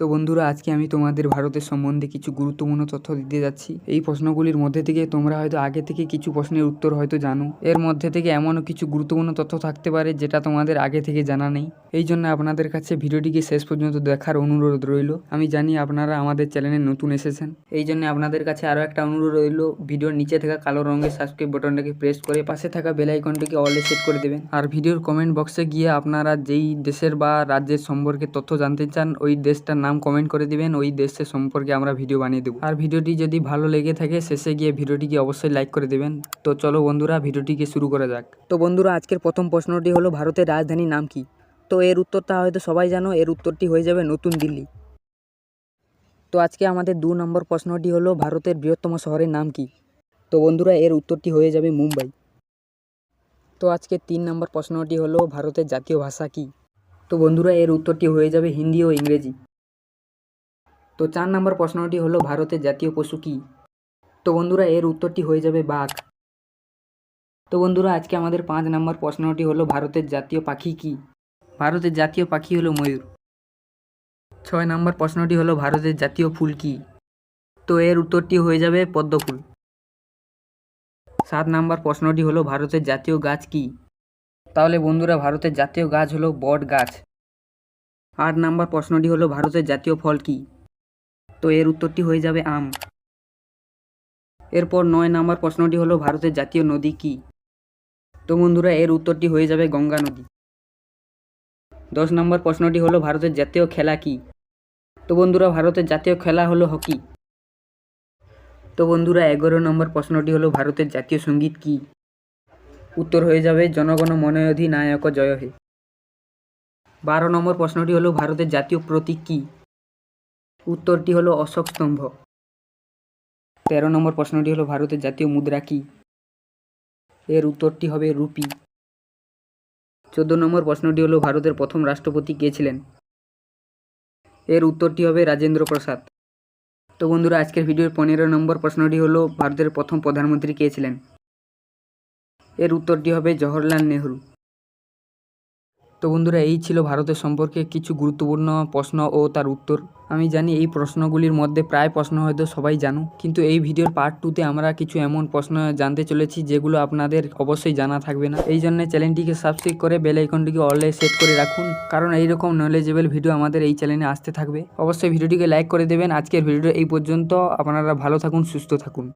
তো বন্ধুরা, আজকে আমি তোমাদের ভারতের সম্বন্ধে কিছু গুরুত্বপূর্ণ তথ্য দিতে যাচ্ছি। এই প্রশ্নগুলির মধ্যে থেকে তোমরা হয়তো আগে থেকে কিছু প্রশ্নের উত্তর হয়তো জানো। এর মধ্যে থেকে এমনও কিছু গুরুত্বপূর্ণ তথ্য থাকতে পারে যেটা তোমাদের আগে থেকে জানা নেই। এই জন্য আপনাদের কাছে ভিডিওটিকে শেষ পর্যন্ত দেখার অনুরোধ রইল। আমি জানি আপনারা আমাদের চ্যানেলে নতুন এসেছেন। এই জন্য আপনাদের কাছে আরও একটা অনুরোধ রইল, ভিডিওর নিচে থাকা কালো রঙের সাবস্ক্রাইব বাটনটাকে প্রেস করে পাশে থাকা বেল আইকনটিকে অলে সেট করে দেবেন। আর ভিডিওর কমেন্ট বক্সে গিয়ে আপনারা যেই দেশের বা রাজ্যের সম্পর্কে তথ্য জানতে চান, ওই দেশটার নাম কমেন্ট করে দিবেন, ওই দেশের সম্পর্কে আমরা ভিডিও বানিয়ে দেবো। আর ভিডিওটি যদি ভালো লেগে থাকে, শেষে গিয়ে ভিডিওটিকে অবশ্যই লাইক করে দেবেন। তো চলো বন্ধুরা, ভিডিওটিকে শুরু করা যাক। তো বন্ধুরা, আজকের প্রথম প্রশ্নটি হলো, ভারতের রাজধানীর নাম কি? তো এর উত্তরটা হয়তো সবাই জানো, এর উত্তরটি হয়ে যাবে নতুন দিল্লি। তো আজকে আমাদের দু নম্বর প্রশ্নটি হলো, ভারতের বৃহত্তম শহরের নাম কি? তো বন্ধুরা, এর উত্তরটি হয়ে যাবে মুম্বাই। তো আজকে তিন নম্বর প্রশ্নটি হলো, ভারতের জাতীয় ভাষা কি? তো বন্ধুরা, এর উত্তরটি হয়ে যাবে হিন্দি ও ইংরেজি। তো চার নম্বর প্রশ্নটি হলো, ভারতের জাতীয় পশু কি? তো বন্ধুরা, এর উত্তরটি হয়ে যাবে বাঘ। তো বন্ধুরা, আজকে আমাদের পাঁচ নম্বর প্রশ্নটি হলো, ভারতের জাতীয় পাখি কি? ভারতের জাতীয় পাখি হলো ময়ূর। ছয় নম্বর প্রশ্নটি হলো, ভারতের জাতীয় ফুল কি? তো এর উত্তরটি হয়ে যাবে পদ্ম ফুল সাত নম্বর প্রশ্নটি হলো, ভারতের জাতীয় গাছ কি? তাহলে বন্ধুরা, ভারতের জাতীয় গাছ হলো বট গাছ। আট নম্বর প্রশ্নটি হলো, ভারতের জাতীয় ফল কি? তো এর উত্তরটি হয়ে যাবে আম। এরপর নয় নম্বর প্রশ্নটি হলো, ভারতের জাতীয় নদী কি? তো বন্ধুরা, এর উত্তরটি হয়ে যাবে গঙ্গা নদী। দশ নম্বর প্রশ্নটি হলো, ভারতের জাতীয় খেলা কি? তো বন্ধুরা, ভারতের জাতীয় খেলা হলো হকি। তো বন্ধুরা, এগারো নম্বর প্রশ্নটি হলো, ভারতের জাতীয় সংগীত কি? উত্তর হয়ে যাবে, জনগণ মনে অধিনায়ক জয় হে। বারো নম্বর প্রশ্নটি হলো, ভারতের জাতীয় প্রতীক কি? উত্তরটি হলো অশোক স্তম্ভ। তেরো নম্বর প্রশ্নটি হলো ভারতের জাতীয় মুদ্রা কি? এর উত্তরটি হবে রুপি। চোদ্দ নম্বর প্রশ্নটি হলো ভারতের প্রথম রাষ্ট্রপতি কে ছিলেন? এর উত্তরটি হবে রাজেন্দ্র প্রসাদ। তো বন্ধুরা, আজকের ভিডিওর পনেরো নম্বর প্রশ্নটি হলো ভারতের প্রথম প্রধানমন্ত্রী কে ছিলেন? এর উত্তরটি হবে জওহরলাল নেহরু। তো বন্ধুরা, এই ছিল ভারতের সম্পর্কে কিছু গুরুত্বপূর্ণ প্রশ্ন ও তার উত্তর। আমি জানি এই প্রশ্নগুলির মধ্যে প্রায় প্রশ্ন হয়তো সবাই জানো, কিন্তু এই ভিডিওর পার্ট টুতে আমরা কিছু এমন প্রশ্ন জানতে চলেছি যেগুলো আপনাদের অবশ্যই জানা থাকবে না। এই জন্য চ্যানেলটিকে সাবস্ক্রাইব করে বেল আইকনটিকে অলে সেট করে রাখুন, কারণ এইরকম নলেজেবল ভিডিও আমাদের এই চ্যানেলে আসতে থাকবে। অবশ্যই ভিডিওটিকে লাইক করে দেবেন। আজকের ভিডিওটা এই পর্যন্ত। আপনারা ভালো থাকুন, সুস্থ থাকুন।